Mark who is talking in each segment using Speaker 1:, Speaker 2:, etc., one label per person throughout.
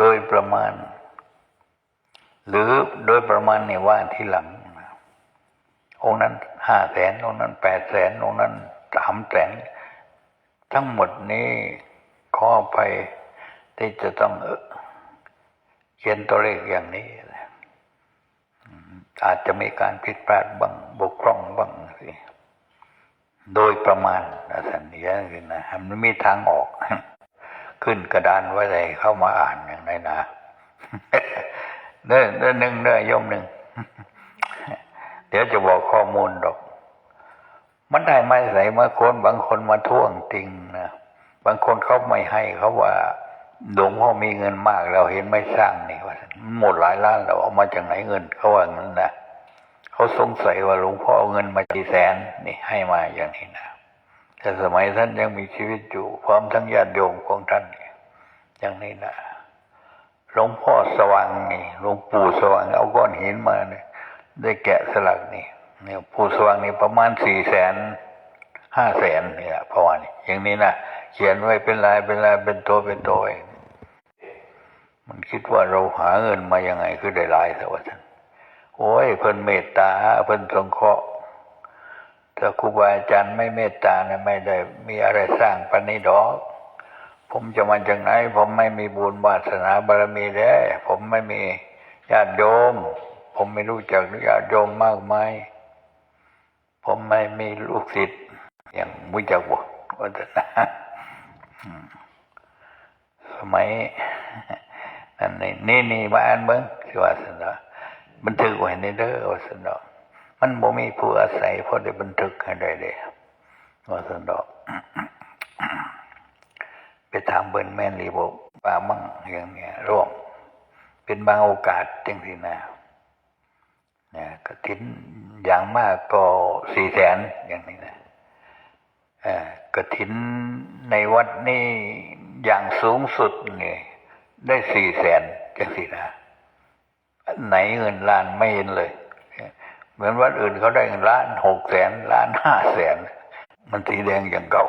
Speaker 1: โดยประมาณ หรือโดยประมาณเนี่ยว่าที่หลังนะองค์นั้นห้าแสนองค์นั้นแปดแสนองค์นั้นสามแสนทั้งหมดนี้ขอไปที่จะต้องเขียนตัวเลขอย่างนี้นะอืมอาจจะมีการผิดพลาดบ้างบกพร่องบ้างสิโดยประมาณนะสันนิษฐานนะมันมีทางออก ขึ้นกระดานไว้เลยเข้ามาอ่านอย่างไรนะเด้อเด้อหนึ่งเด้อโยมหนึ่งเดี๋ยวจะบอกข้อมูลดอก มันได้ไม่ใส่มาคนบางคนมาท่วงติงนะบางคนเขาไม่ให้เขาว่าหลวงพ่อมีเงินมากเราเห็นไม่สร้างนี่ว่าหมดหลายล้านเราเอามาจากไหนเงินเขาว่างั้นนะเขาสงสัยว่าหลวงพ่อเอาเงินมากี่แสนนี่ให้มาอย่างนี้นะ แต่สมัยท่านยังมีชีวิตอยู่ พร้อมทั้งญาติโยมของท่านอย่างนี้นะหลวงพ่อสว่างนี่หลวงปู่สว่างเอาก้อนหินมาเนี่ยได้แกะสลักนี่เนี่ยปู่สว่างนี่ประมาณสี่แสนห้าแสนนี่แหละประมาณนี้อย่างนี้นะเขียนไว้เป็นลายเป็นลายเป็นตัวเป็นตัวเองมันคิดว่าเราหาเงินมายังไงคือได้ลายแต่ว่าท่านโอ้ยเพิ่นเมตตาเพิ่นสงเคราะห์ ถ้าครูบาอาจารย์ไม่เมตตานะไม่ได้มีอะไรสร้างปานนี้ดอก ผมจะมาจากไหน ผมไม่มีบุญวาสนาบารมีได้ผมไม่มีญาติโยม ผมไม่รู้จักญาติโยมมากมายผมไม่มีลูกศิษย์อย่างมุจักบวัฒนะอืมสมัยนั่นนี่นี่นี่มาอ่านเบิ้งสิวาสนอบันทึกไว้ในเด้อวาสนอ มันบ่มีผู้อาศัยเพราะได้บันทึกให้ได้เลยว่าสันดอก ไปถามเบิ้นแมนรีบอกป่ามั่งอย่างเนี้ยร่วม เป็นบางโอกาสจังสินะเนี่ยกระถินอย่างมากก็สี่แสนอย่างนี้นะเออกระถินในวัดนี่อย่างสูงสุดเนี่ยได้สี่แสนจังสินะไหนเงินล้านไม่เห็นเลย เหมือนวัดอื่นเขาได้เงินล้านหกแสนล้านห้าแสน มันสีแดงอย่างเก่า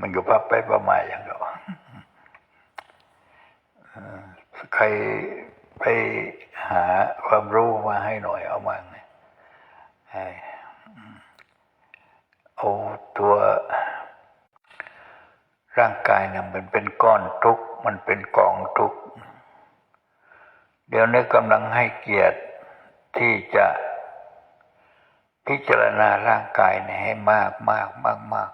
Speaker 1: มันก็พับไปประมาณอย่างเก่าใครไปหาความรู้มาให้หน่อยเอามาเนี่ยเอาตัวร่างกายเนี่ยมันเป็นก้อนทุกข์มันเป็นกองทุกข์เดี๋ยวนี้กำลังให้เกียรติที่จะ พิจารณาร่างกายเนี่ยให้มากมากมากมาก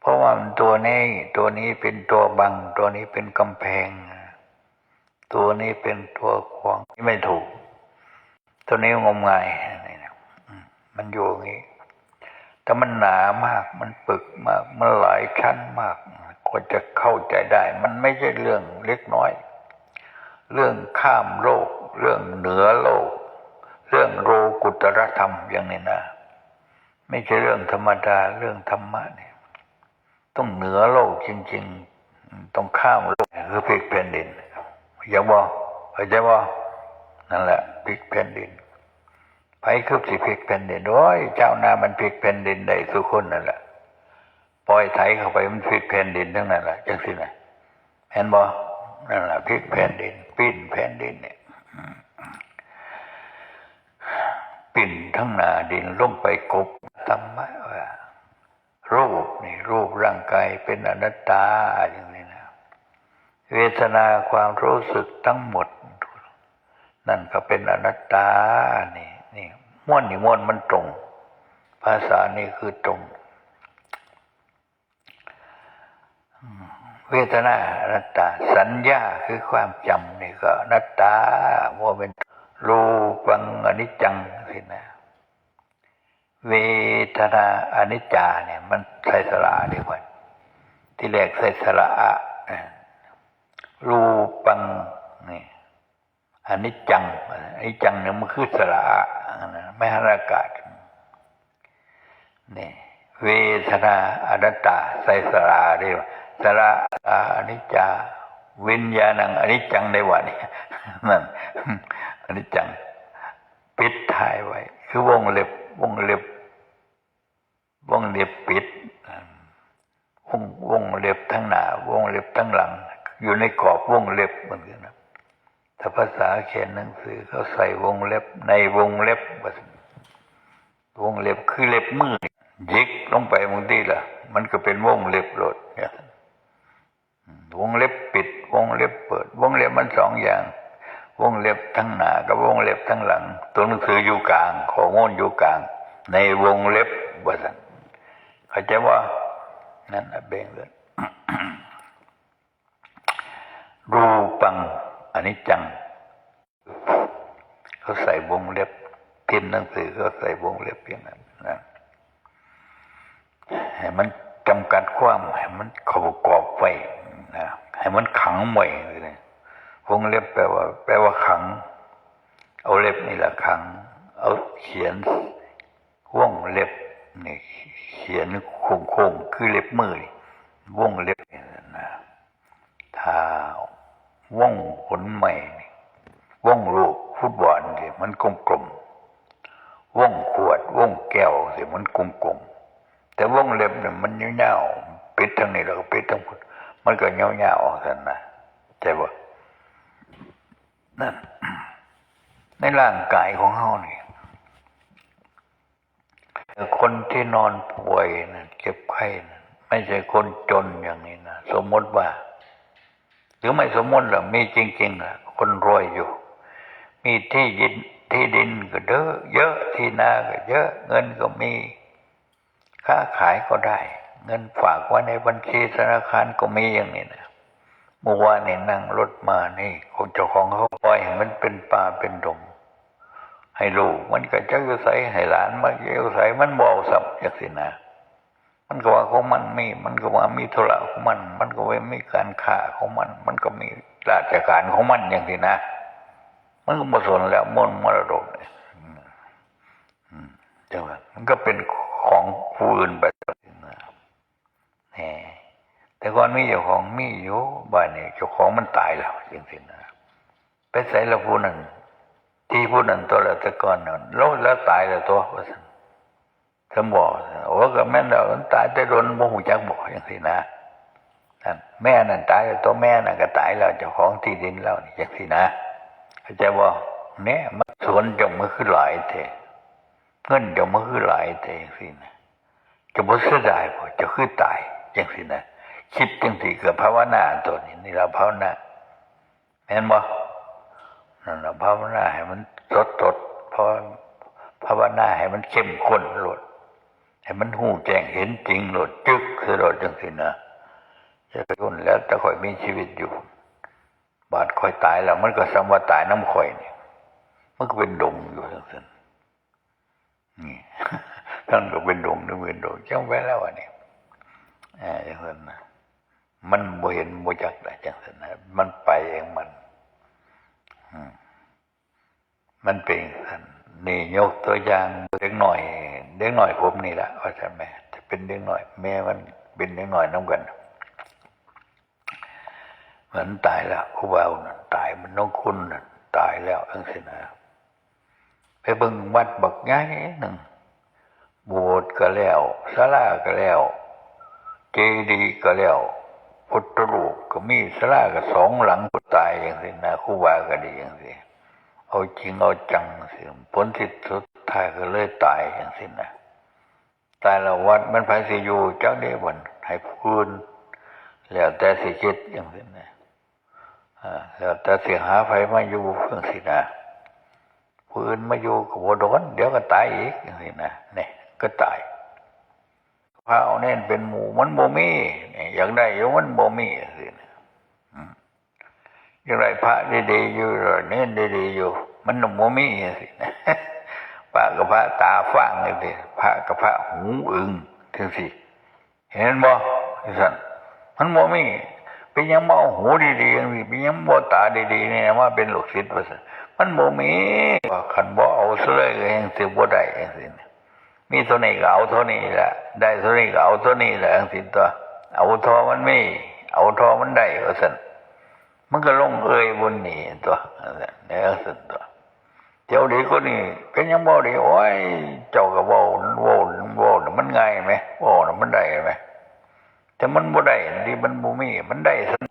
Speaker 1: เพราะว่ามันตัวนี้ตัวนี้เป็นตัวบัง ตัวนี้เป็นกำแพง ตัวนี้เป็นตัวขวางนี่ไม่ถูก ตัวนี้งมงายมันอยู่อย่างนี้แต่มันหนามากมันปึกมาก มันหลายชั้นมากกว่าจะเข้าใจได้ มันไม่ใช่เรื่องเล็กน้อย เรื่องข้ามโลก เรื่องเหนือโลก รื่องโลกุตรธรรมอย่างนี้นะไม่ใช่เรื่องธรรมดาเรื่องธรรมะเนี่ยต้องเหนือโลกจริง ๆ ต้องข้ามโลกคือพลิกแผ่นดินอย่าบอกเข้าใจบ่นั่นแหละพลิกแผ่นดินไปคือสิพลิกแผ่นดินโอ้ยเจ้านามันพลิกแผ่นดินได้ทุกคนนั่นแหละปล่อยไถเข้าไปมันพลิกแผ่นดินทั้งนั้นแหละจังสินะเห็นบ่นั่นแหละพลิกแผ่นดินปิ้นแผ่นดินเนี่ย ปิ้นทั้งนาดินลงไปกบธรรมะว่ารูปนี่รูปร่างกายเป็นอนัตตาอย่างนี้นะ เวทนาความรู้สึกทั้งหมด นั่นก็เป็นอนัตตานี่นี่ม้วนนี่ม้วนมันตรง ภาษานี่คือตรง เวทนาอนัตตา สัญญาคือความจำนี่ก็อนัตตาว่าเป็นรูปังอนิจจัง สินะเวทนาอนิจจาเนี่ย มันใส่สระดีกว่าที่แรกใส่สระอะรูปังนี่อนิจจังอนิจจังเนี่ยมันคือสระอะไม่หันอากาศนี่เวทนาอนัตตาใส่สระเรียกว่าสระอาอนิจจาวิญญาณังอนิจจังในวันนี้นั่นอนิจจัง ปิดท้ายไว้ คือวงเล็บ วงเล็บ วงเล็บปิดวงวงเล็บทั้งหน้าวงเล็บทั้งหลัง อยู่ในกรอบวงเล็บเหมือนกันนะถ้าภาษาเขียนหนังสือเขาใส่วงเล็บ ในวงเล็บวงเล็บคือเล็บมือยิกลงไปบางทีล่ะ มันก็เป็นวงเล็บโลดเนี่ยวงเล็บปิด วงเล็บเปิด วงเล็บมันสองอย่าง วงเล็บทั้งหน้ากับวงเล็บทั้งหลัง ตัวหนังสืออยู่กลางข้อมูลอยู่กลาง ในวงเล็บว่าสันเข้าใจว่า นั่นเบ่งเลยรูปังอันนี้จัง เขาใส่วงเล็บ พิมพ์หนังสือเขาใส่วงเล็บอย่างนั้นนะให้มันจำกัดความให้มันขากรอบไว้นะให้มันขังไว้เลย วงเล็บแปลว่า แปลว่าขัง เอาเล็บนี่แหละขัง เอาเขียนวงเล็บนี่เขียนโค้งๆคือเล็บมือวงเล็บนี่นะถ้าวงขนใหม่นี่วงลูกฟุตบอลสิมันกลมๆวงขวดวงแก้วสิมันกลมๆแต่วงเล็บเนี่ยมันยาวๆปิดทางนี้แล้วก็ปิดทางมันก็ยาวๆกันนะใจบ่นั่ ในร่างกายของเขานี่คนที่นอนป่วยนะเจ็บไข้นะไม่ใช่คนจนอย่างนี้นะสมมติว่า หรือไม่สมมติหรอกมีจริงๆอะคนรวยอยู่ มีที่ดินที่ดินก็เยอะเยอะที่นาก็เยอะเงินก็มีค้าขายก็ได้ เงินฝากไว้ในบัญชีธนาคารก็มีอย่างนี้นะ เมื่อวานนี่นั่งรถมานี่คนเจ้าของเขาปล่อยมันเป็นป่าเป็นดงให้ลูกมันก็จะอยู่ใส่ให้หลานมาอยู่ใส่มันบเอกสับอย่างสินะมันก็ว่าของมันมี มันก็ว่ามีธุระของมัน มันก็ว่ามีการค้าของมัน มันก็มีราชการของมันอย่างสินะ มันก็มาสนแล้วมนมรดกเนี่ยอืมอืมจังหวะมันก็เป็นของผู้อื่นไปนะแหม แต่ก่อนมีเจ้าของมีอยู่บ้านนี่เจ้าของมันตายแล้วจริงๆนะไปใส่ละผู้นั้นที่ผู้นั้นตัวละแต่ก่อนนั่นแล้วแล้วตายแล้วตัวว่าซั่นท่านบอกโอ้ก็แม่นแล้วมันตายแต่โดนโมหูจักบอกอย่างสินะนั่นแม่นั่นตายแล้วตัวแม่นั่นก็ตายแล้วเจ้าของที่ดินแล้วอย่างสินะเข้าใจว่าเนี่ยมันสวนจงมันคือหลายเทเงินจงมันคือหลายเทสินะจะบ่เสียดายบ่จะคือตายจังสินะ คิดจังสิเกิดภาวนาตัวนี้นี่เราภาวนาเห็นบ่นั่นเราภาวนาให้มันสดสดเพราะภาวนาให้มันเข้มข้นโลดให้มันหูแจ้งเห็นจริงโลดจึกคือโลดจังสินะจะไปคนแล้วแต่คอยมีชีวิตอยู่ บาดคอยตายแล้วมันก็สมว่าตายน้ำข่อยนี่มันก็เป็นดงอยู่ทั้งสิ้นนี่ท่านก็เป็นดงนึกเป็นดงจังไว้แล้วอันนี้อ่าจังนั้นนะ มันบ่เห็นบ่จักได้จังนั้นนะมันไปเองมันมันเป็นท่านนี่ยกตัวอย่างเด็กหน่อยเด็กหน่อยผมนี่แหละว่าท่านแม่จะเป็นเด็กหน่อย แม่มันเป็นเด็กหน่อยน้ำกันมันตายแล้วครูบาน่ะตายมันน้องคุณน่ะตายแล้วอังสินะไปบิ่งวัดบักง่ายหนึ่งโบสถ์ก็แล้วศาลาก็แล้วเจดีย์ก็แล้ว พุทธรูปก็มีศาลาก็สองหลังก็ตายอย่างสินะครูบาก็ดีอย่างสิเอาจริงเอาจังสิผลที่สุดท้ายก็เลยตายอย่างสินะตายแล้ววัดมันไปสิอยู่เจักได้บนให้พื้นแล้วแต่สิคิดอย่างสินะแล้วแต่เสียหาไฟมาอยู่เพื่อสินะปืนมาอยู่กับโดนเดี๋ยวก็ตายอีกอย่างนี้นะเนี่ยก็ตาย พระเอาเน้นเป็นหมู่มันโมมีอย่างได้อยู่มันโมมีสิอย่างไรพระดีๆอยู่เน้นดีๆอยู่ มันโมมีสิพระกับพระตาฟ้างเลยสิพระกับพระหูอึงถึงสิเห็นบ่สันมันโมมีเป็นยังบ่หูดีๆอย่างนี้เป็นยังบ่ตาดีๆนี่นะว่าเป็นลูกศิษย์ว่าซั่นมันบ่มีว่าคันบ่เอาซะเลยก็ยังสิบ่ได้จังซี่นะ มีเท่านี้ก็เอาเท่านี้แหละได้เท่านี้ก็เอาเท่านี้แหละจังซี่ตัวเอาทอมันมีเอาทอมันได้ว่าซั่นมันก็ลงเอยบนนี่ตัวนั่นแหละเนี่ยว่าซั่นตัวเจ้าดีก็นี่เป็นยังบ่ดีโอ้ยเจ้าก็เว้าเว้าเว้าน่ะมันง่ายไหมเว้าน่มันได้ไหมแต่มันบ่ได้ที่มันบ่มีมันได้สัน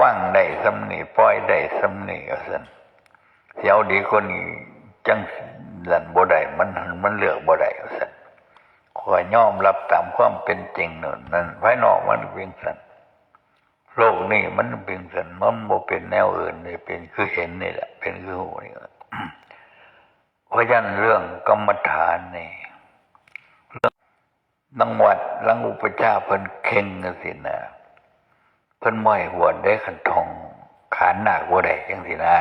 Speaker 1: ว่างได้สำนี่ปล่อยได้สำนี่ก็สันเสียวดีคน ขอยยอมรับตามความเป็นจริงนั่นนั่นภายนอกมันเป็นสันโลกนี้มันเป็นสันมันบ่เป็นแนวอื่นเลยเป็นคือเห็นนี่แหละ เป็นคือหูนี่เพราะฉะนั้นเรื่องกรรมฐานนี่เรื่องนังวัดลังอุปชาเพิ่นเข่งกันสินะเพิ่นม้อยหัวได้ขันทองขานหนักบ่ได้จังสินะ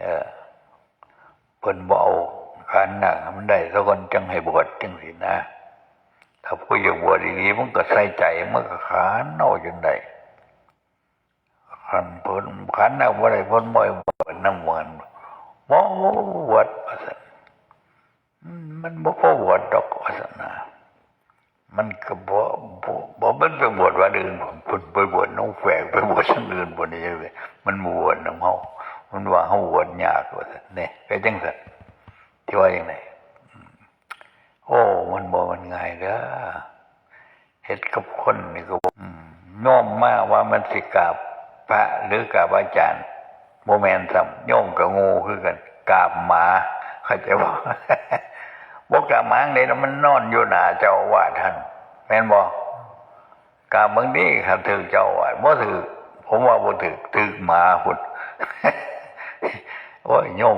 Speaker 1: เออเพิ่นบ่เอา ขานหนักมันได้สักคนจังให้บวชจังสินะ ถ้าผู้อยากบวชดีๆมันก็ใส่ใจมันก็ขานเอาจนได้ขันพิ่นขานหนักบ่ได้พิ่นม้อยบวชน้ำมันบ่บวชว่าซั่นมันบ่พอบวชดอกว่าซั่นนะมันก็บ่บ่บ่มันไปบวชวันอื่นผมไปบวชน้องแฝงไปบวชที่อื่นบ่นี่เว้ยมันบวชน้ำเฮามันว่าเฮาบวชยากว่าซั่นนี่ก็จังซั่น ที่ว่าจังไดอืมโอ้ มันบ่มันง่ายเด้อเฮ็ดกับคนนี่ก็บ่อืมมมาว่ามันสิกราบพระหรือกราบอาจารย์บ่แมนซ้ำโยมก็งูคือกันกราบหมาเข้าใจบ่บอกกาบหมาเลยนะมันนอนอยู่หนาเจ้าอาวาดท่านแม่นบอกกาบางนี้ถ้าถือเจ้าอาวาดบ่ถือผมว่าบ่ถือถือหมาพุ่นโอ้ยโยม